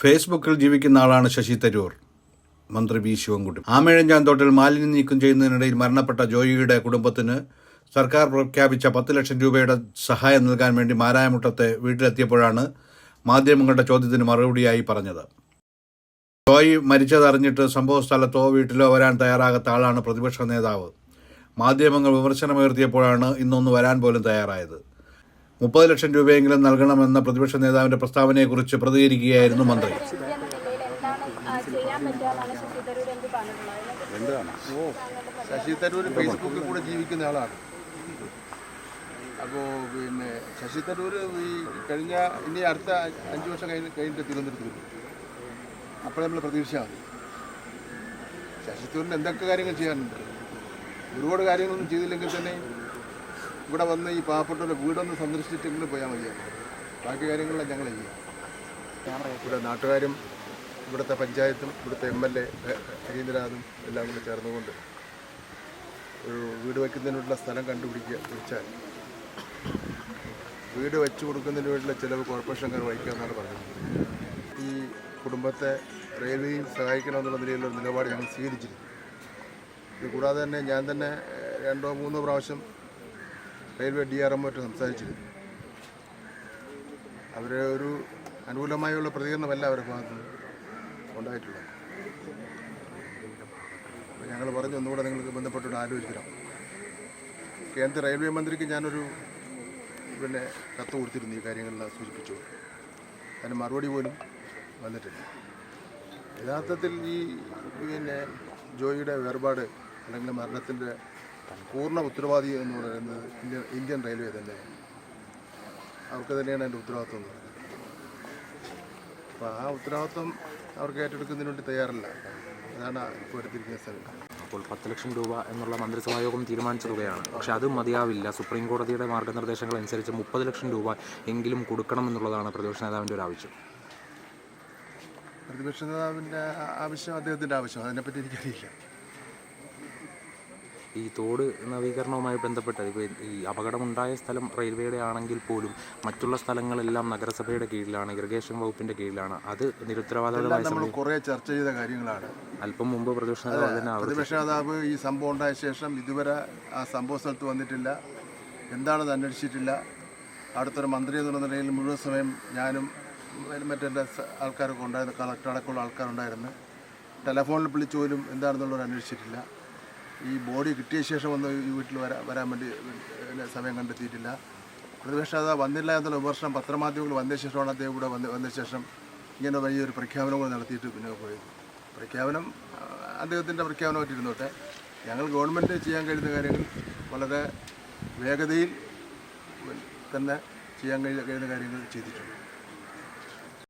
ഫേസ്ബുക്കിൽ ജീവിക്കുന്ന ആളാണ് ശശി തരൂർ. മന്ത്രി വി ശിവൻകുട്ടി. ആമേഴഞ്ചാന്തോട്ടിൽ മാലിന്യം നീക്കം ചെയ്യുന്നതിനിടയിൽ മരണപ്പെട്ട ജോയിയുടെ കുടുംബത്തിന് സർക്കാർ പ്രഖ്യാപിച്ച പത്ത് ലക്ഷം രൂപയുടെ സഹായം നൽകാൻ വേണ്ടി മാരായമുട്ടത്തെ വീട്ടിലെത്തിയപ്പോഴാണ് മാധ്യമങ്ങളുടെ ചോദ്യത്തിന് മറുപടിയായി പറഞ്ഞത്. ജോയി മരിച്ചതറിഞ്ഞിട്ട് സംഭവ സ്ഥലത്തോ വീട്ടിലോ വരാൻ തയ്യാറാകാത്ത ആളാണ് പ്രതിപക്ഷ നേതാവ്. മാധ്യമങ്ങൾ വിമർശനമുയർത്തിയപ്പോഴാണ് ഇന്നൊന്ന് വരാൻ പോലും തയ്യാറായത്. മുപ്പത് ലക്ഷം രൂപയെങ്കിലും നൽകണമെന്ന പ്രതിപക്ഷ നേതാവിന്റെ പ്രസ്താവനയെക്കുറിച്ച് പ്രതികരിക്കുകയായിരുന്നു മന്ത്രി. ശശി തരൂർ ഫേസ്ബുക്കിൽ കൂടെ ജീവിക്കുന്ന ആളാണ്. അപ്പോൾ പിന്നെ ശശി തരൂർ ഈ കഴിഞ്ഞ ഇനി അടുത്ത അഞ്ച് വർഷം കഴിഞ്ഞ് കഴിഞ്ഞിട്ട് തിരുവനന്തപുരത്ത് വരും അപ്പോഴേ നമ്മൾ പ്രതീക്ഷിച്ചാൽ മതി. ശശി തരൂരിന് എന്തൊക്കെ കാര്യങ്ങൾ ചെയ്യാനുണ്ട്? ഒരുപാട് കാര്യങ്ങളൊന്നും ചെയ്തില്ലെങ്കിൽ തന്നെ ഇവിടെ വന്ന് ഈ പാവപ്പെട്ടവരുടെ വീടൊന്ന് സന്ദർശിച്ചിട്ടെങ്കിലും പോയാൽ മതിയായിരുന്നു ബാക്കി കാര്യങ്ങളെല്ലാം ഞങ്ങൾ ചെയ്യാം. ഇവിടെ നാട്ടുകാരും ഇവിടുത്തെ പഞ്ചായത്തും ഇവിടുത്തെ എം എൽ എ ഹരീന്ദ്രനാഥും എല്ലാം കൂടെ ചേർന്നുകൊണ്ട് ഒരു വീട് വയ്ക്കുന്നതിനുള്ള സ്ഥലം കണ്ടുപിടിക്കുക വെച്ചാൽ വീട് വെച്ചു കൊടുക്കുന്നതിന് വേണ്ടിയുള്ള ചിലവ് കോർപ്പറേഷൻകാർ വഹിക്കാമെന്നാണ് പറഞ്ഞത്. ഈ കുടുംബത്തെ റെയിൽവേയും സഹായിക്കണമെന്നുള്ള നിലയിലുള്ള നിലപാട് ഞങ്ങൾ സ്വീകരിച്ചിരുന്നു. ഇത് കൂടാതെ തന്നെ ഞാൻ തന്നെ രണ്ടോ മൂന്നോ പ്രാവശ്യം റെയിൽവേ ഡി ആർ എമ്മുമായിട്ട് സംസാരിച്ചിരുന്നു. അവരെ ഒരു അനുകൂലമായുള്ള പ്രതികരണമല്ല അവരുടെ ഭാഗത്ത് ഉണ്ടായിട്ടുള്ളത്. അപ്പോൾ ഞങ്ങൾ പറഞ്ഞു ഒന്നുകൂടെ നിങ്ങൾക്ക് ബന്ധപ്പെട്ടിട്ട് ആലോചിക്കണം. കേന്ദ്ര റെയിൽവേ മന്ത്രിക്ക് ഞാനൊരു പിന്നെ കത്ത് കൊടുത്തിരുന്നു ഈ കാര്യങ്ങളെല്ലാം സൂചിപ്പിച്ചു. അതിന് മറുപടി പോലും വന്നിട്ടില്ല. യഥാർത്ഥത്തിൽ ഈ പിന്നെ ജോയിയുടെ വേർപാട് അല്ലെങ്കിൽ മരണത്തിന്റെ പൂർണ ഉത്തരവാദി എന്ന് പറയുന്നത് ഇന്ത്യൻ ഇന്ത്യൻ റെയിൽവേ തന്നെ. അവർക്ക് തന്നെയാണ് എന്റെ ഉത്തരവാദിത്വം എന്ന് പറയുന്നത്. അപ്പോൾ ആ ഉത്തരവാദിത്വം അവർക്ക് ഏറ്റെടുക്കുന്നതിന് വേണ്ടി തയ്യാറല്ല. അതാണ് ഇപ്പോൾ എടുത്തിരിക്കുന്ന സ്ഥലം. അപ്പോൾ പത്ത് ലക്ഷം രൂപ എന്നുള്ള മന്ത്രിസഭാ യോഗം തീരുമാനിച്ച തുകയാണ് പക്ഷെ അത് മതിയാവില്ല. സുപ്രീം കോടതിയുടെ മാർഗനിർദ്ദേശങ്ങൾ അനുസരിച്ച് മുപ്പത് ലക്ഷം രൂപ എങ്കിലും കൊടുക്കണം എന്നുള്ളതാണ് പ്രതിപക്ഷ നേതാവിന്റെ ഒരു ആവശ്യം. പ്രതിപക്ഷ നേതാവിന്റെ ആവശ്യം അദ്ദേഹത്തിന്റെ ആവശ്യം അതിനെപ്പറ്റി എനിക്കറിയില്ല. ഈ തോട് നവീകരണവുമായി ബന്ധപ്പെട്ട് ഇപ്പോൾ ഈ അപകടമുണ്ടായ സ്ഥലം റെയിൽവേയുടെ ആണെങ്കിൽ പോലും മറ്റുള്ള സ്ഥലങ്ങളെല്ലാം നഗരസഭയുടെ കീഴിലാണ് ഇറിഗേഷൻ വകുപ്പിന്റെ കീഴിലാണ്. അത് നിരുത്തരവാദപരമായ കുറേ ചർച്ച ചെയ്ത കാര്യങ്ങളാണ്. അല്പം മുമ്പ് പ്രതിപക്ഷ പ്രതിപക്ഷ നേതാവ് ഈ സംഭവം ഉണ്ടായ ശേഷം ഇതുവരെ ആ സംഭവ സ്ഥലത്ത് വന്നിട്ടില്ല. എന്താണെന്ന് അന്വേഷിച്ചിട്ടില്ല. അടുത്തൊരു മന്ത്രി എന്നുള്ള നിലയിൽ മുഴുവൻ സമയം ഞാനും മറ്റെന്റെ ആൾക്കാരൊക്കെ ഉണ്ടായിരുന്നു കളക്ടർ അടക്കമുള്ള ആൾക്കാരുണ്ടായിരുന്നു. ടെലഫോണിൽ വിളിച്ചു പോലും എന്താണെന്നുള്ളത് അന്വേഷിച്ചിട്ടില്ല. ഈ ബോഡി കിട്ടിയ ശേഷം ഒന്ന് ഈ വീട്ടിൽ വരാ വരാൻ വേണ്ടി സമയം കണ്ടെത്തിയിട്ടില്ല. പ്രതിപക്ഷം അത് വന്നില്ല എന്നുള്ള വിമർശനം പത്രമാധ്യമങ്ങൾ വന്ന ശേഷമാണ് അദ്ദേഹം ഇവിടെ വന്ന് വന്ന ശേഷം ഇങ്ങനെ വലിയൊരു പ്രഖ്യാപനം കൂടെ നടത്തിയിട്ട് പിന്നെ പോയത്. പ്രഖ്യാപനം അദ്ദേഹത്തിന്റെ പ്രഖ്യാപനമായിട്ട് ഇരുന്നോട്ടെ ഞങ്ങൾ ഗവൺമെന്റ് ചെയ്യാൻ കഴിയുന്ന കാര്യങ്ങൾ വളരെ വേഗതയിൽ തന്നെ ചെയ്യാൻ കഴിയ കഴിയുന്ന കാര്യങ്ങൾ ചെയ്തിട്ടുണ്ട്.